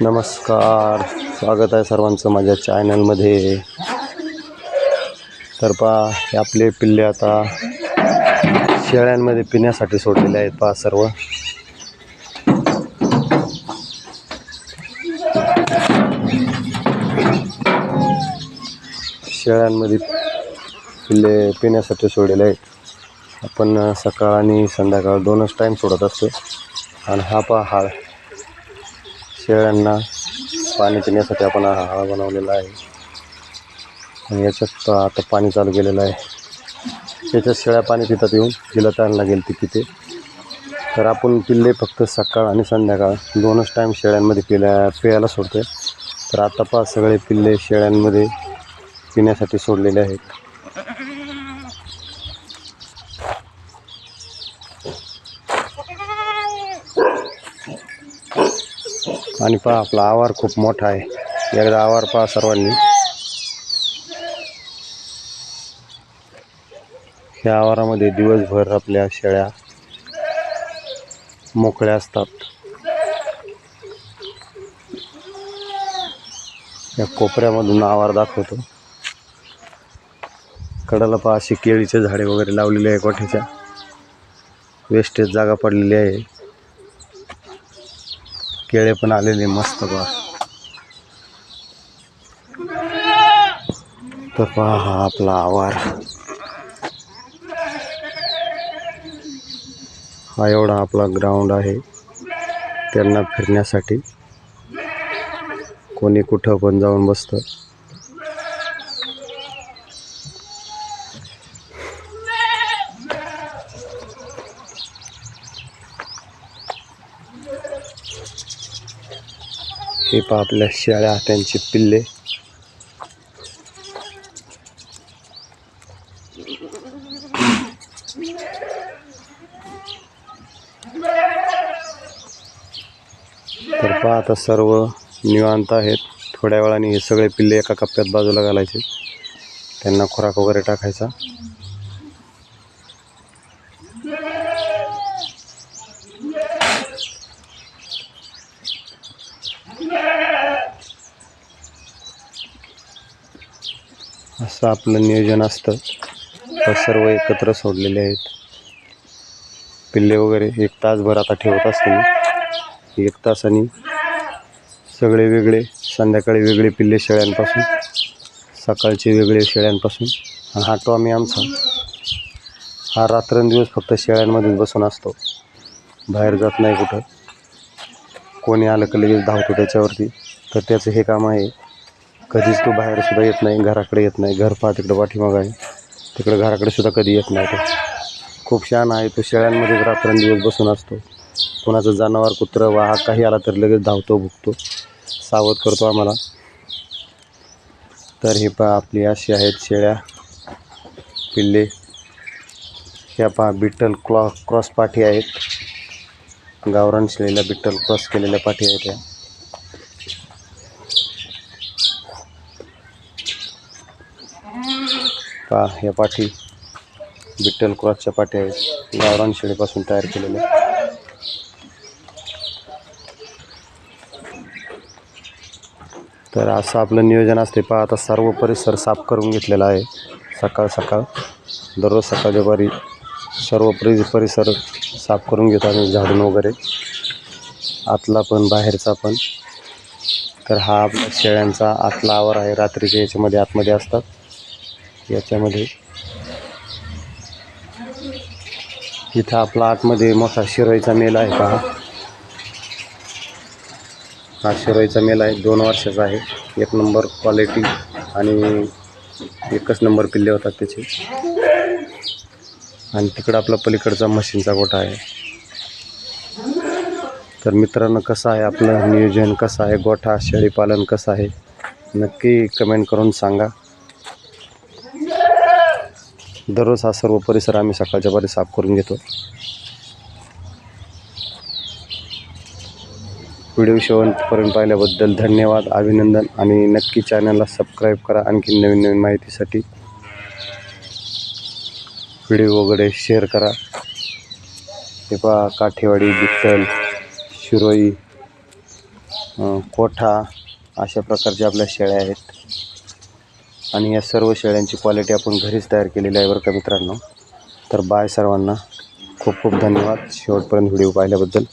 नमस्कार. स्वागत आहे सर्वांचं माझ्या चॅनलमध्ये. तर पहा हे आपले पिल्ले आता शेळ्यांमध्ये पिण्यासाठी सोडलेले आहेत पहा सर्व. शेळ्यांमध्ये पिल्ले पिण्यासाठी सोडलेले आहेत. आपण सकाळ आणि संध्याकाळ दोनच टाईम सोडत असतो. आणि हा पहा हा शेळ्यांना पाणी पिण्यासाठी आपण हा हाळा बनवलेला आहे. आणि याच्यात आता पाणी चालू केलेलं आहे. त्याच्यात शेळ्या पाणी पितात येऊन तिला तहान लागेल ती पिते तर आपण पिल्ले फक्त सकाळ आणि संध्याकाळ दोनच टाईम शेळ्यांमध्ये पिल्या पियाला सोडते तर आता पहा सगळे पिल्ले शेळ्यांमध्ये पिण्यासाठी सोडलेले आहेत. आणि पहा आपला आवार खूप मोठा आहे. एकदा आवार पहा सर्वांनी. ह्या आवारामध्ये दिवसभर आपल्या शेळ्या मोकळ्या असतात. या कोपऱ्यामधून आवार दाखवतो. कडाला पहा अशी केळीचे झाडे वगैरे लावलेले आहे गोठ्याच्या. वेस्टेज जागा पडलेली आहे. केळे पण आलेले मस्त बा तर पहा हा आपला आवार. हा एवढा आपला ग्राउंड आहे. त्यांना फिरण्यासाठी. कोणी कुठं पण जाऊन बसतं. हे पहा आपल्या शेळ्या त्यांचे पिल्ले. तर पहा आता सर्व निवांत आहेत. थोड्या वेळाने हे सगळे पिल्ले एका कप्प्यात बाजूला घालायचे. त्यांना खुराक वगैरे टाकायचा. असं आपलं नियोजन असतं. तर सर्व एकत्र सोडलेले आहेत. पिल्ले वगैरे एक तासभर आता ठेवत असते मी एक तासाने सगळे वेगळे संध्याकाळी वेगळे पिल्ले शेळ्यांपासून सकाळचे वेगळे शेळ्यांपासून. आणि हा टॉमी आमचा. हा रात्रंदिवस फक्त शेळ्यांमध्येच बसून असतो. बाहेर जात नाही कुठं. कोणी आलं का लगेच धावतो त्याच्यावरती. तर त्याचं हे काम आहे. कधीच तो बाहेरसुद्धा येत नाही घराकडे येत नाही घर पहा तिकडं पाठीमागं आहे. तिकडं घराकडे सुद्धा कधी येत नाही तो. खूप छान आहे तो शेळ्यांमध्येच रात्रंदिवस बसून असतो. कोणाचं जनावर कुत्रं वाहक काही आला तर लगेच धावतो भुकतो. सावध करतो आम्हाला. तर हे पहा आपली अशी आहेत शेळ्या पिल्ले. ह्या पहा बिट्टल क्लॉ क्रॉस पाठी आहेत. गावरान शेळीला बिट्टल क्रॉस केलेल्या पाठी आहेत ह्या. पहा ह्या पाठी बिट्टल क्रॉसच्या पाठी आहेत. गावरान शेळीपासून तयार केलेल्या तर असं आपलं नियोजन असते. पहा आता सर्व परिसर साफ करून घेतलेला आहे. सकाळ सकाळ दररोज सकाळच्या दुपारी सर्व परि परिसर साफ करून घेतो आम्ही झाडून वगैरे. आतला पण बाहेरचा पण. तर हा आपल्या शेळ्यांचा आतला आवर आहे. रात्रीच्या याच्यामध्ये आतमध्ये असतात. याच्यामध्ये. इथं आपला आतमध्ये मोठा शिरोईचा मेला आहे पहा. हा शिरोईचा मेला आहे दोन वर्षाचा आहे. एक नंबर क्वालिटी आणि एकच नंबर पिल्ले होतात त्याचे. आणि तिकडं आपला पलीकडचा मशीनचा गोठा आहे. तर मित्रांनो कसं आहे आपलं नियोजन? कसं आहे? गोठा शेळीपालन कसं आहे? नक्की कमेंट करून सांगा. दररोज हा सर्व परिसर आम्ही सकाळच्या बारी साफ करून घेतो. व्हिडिओ शेवटपर्यंत पाहिल्याबद्दल धन्यवाद अभिनंदन आणि नक्की चॅनलला सबस्क्राईब करा. आणखी नवीन नवीन माहितीसाठी व्हिडिओ वगैरे शेअर करा. हे पहा काठेवाडी बिट्टल शिरोई कोठा अशा प्रकारच्या आपल्या शेळ्या आहेत. आणि या सर्व शेळ्यांची क्वालिटी आपण घरीच तयार केलेली आहे बरं का मित्रांनो. तर बाय सर्वांना खूप खूप धन्यवाद. शेवटपर्यंत व्हिडिओ पाहिल्याबद्दल.